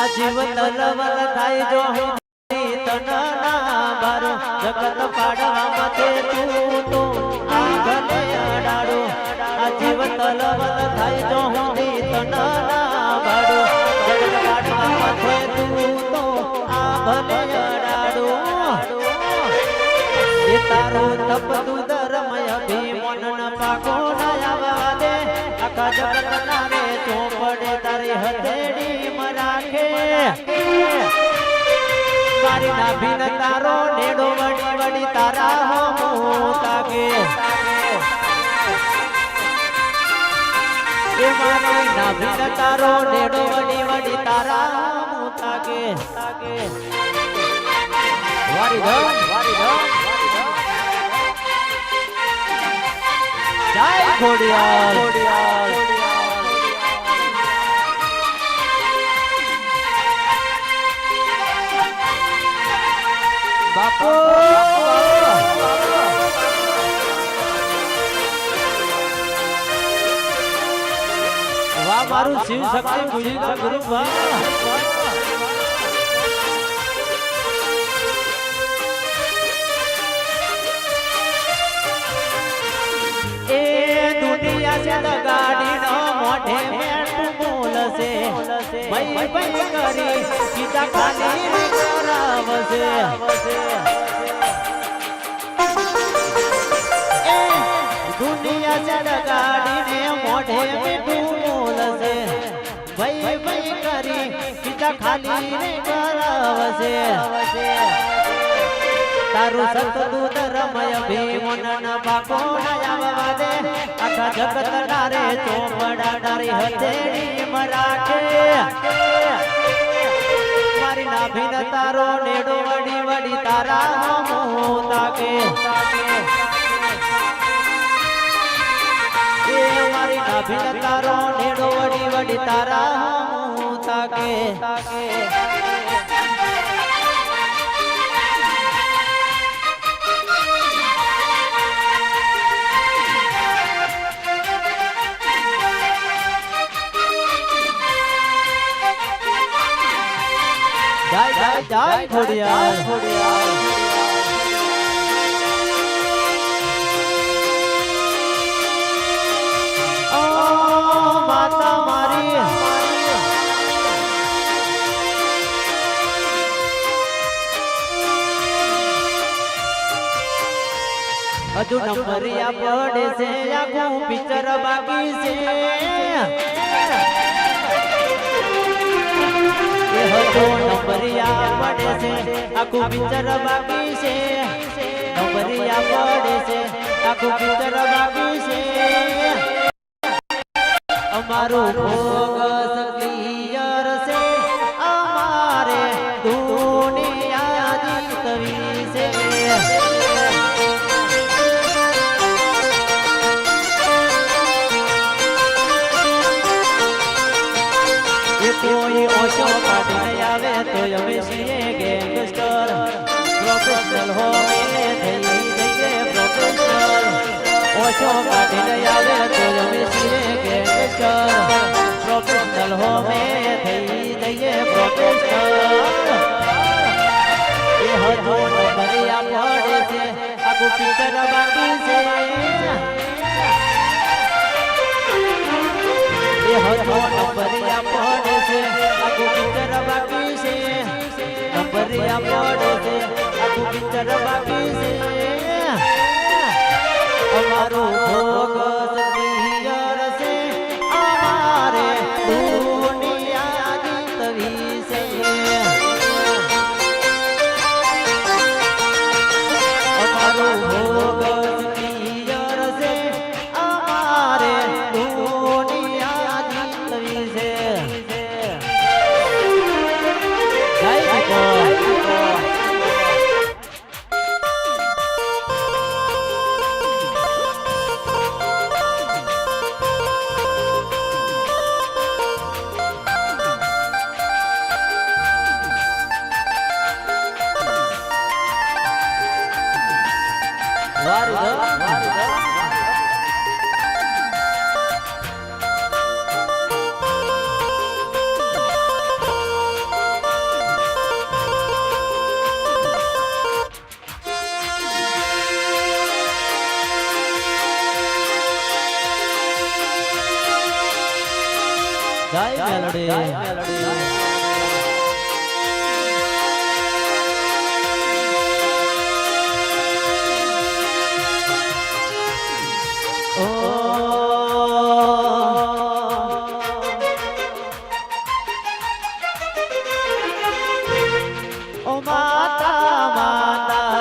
આ તલવલ થાય જો હું તનના બારો જગત પાડવા તે તું તો આંગલે અડાડો. આ તલવલ થાય જો હું તનના બારો જગત પાડવા તે તું તો આંગલે અડાડો. એ તારો તપ મય ધર્મય ભીમન ન પાકો ના આવા દે. આખા જગત તારે ચોપડે તારી હથેળી મરાખે મારી નાભી તારો નેડો વડી વડી તારા હમો તાકે એ મારી નાભી તારો નેડો વડી વડી તારા હમો તાકે તાકે વારી ધમ વારી ધમ જય ખોડિયાર ખોડિયાર બાપુ વાહ મારું શિવ શક્તિ ગુજી ગુરુ વાહ એ છે મોઢે મેઠું બોલશે ભઈ ભઈ કરી સીધા ખાલી કરાવશે. દુનિયા છે ગાડી ને મોઢે મીઠું બોલશે ભાઈ ભાઈ કરી સીધા ખાલી ને કરાવશે તારું સતદૂત રમય ભીમન પાકો આવવા દે. આખા જગત ડારે ચોપડા ડારી હથેળી મરાઠે. મારી નાભીન તારો નેડો વડી વડી તારા હમો મારી નાભીન તારો નેડો વડી વડી તારા હમો તાકે તાકે જય જય જય ખોડિયાર ખોડિયાર હજુ નંબરિયા પડે છે આખું પિક્ચર બાકી છે. હજુ નંબરિયા પડે છે આખું પિક્ચર બાકી છે. નંબરિયા પડે છે આખું પિક્ચર બાકી છે. અમારું ફોકસ કોઈ ઓછો કાઢીને આવે તો અમે છીએ ગેંગસ્ટર. પ્રોફેશનલ હોવે થઈ જઈએ પ્રોફેશનલ ઓછો કાઢીને આવે તો અમે છીએ ગેંગસ્ટર. પ્રોફેશનલ હોવે થઈ જઈએ પ્રોફેશનલ એ હજુ નંબરિયા પડે છે. આખું પિક્ચર બાકી છે. એ હજો નંબરિયા પડે છે આખું પિક્ચર બાકી મેલડી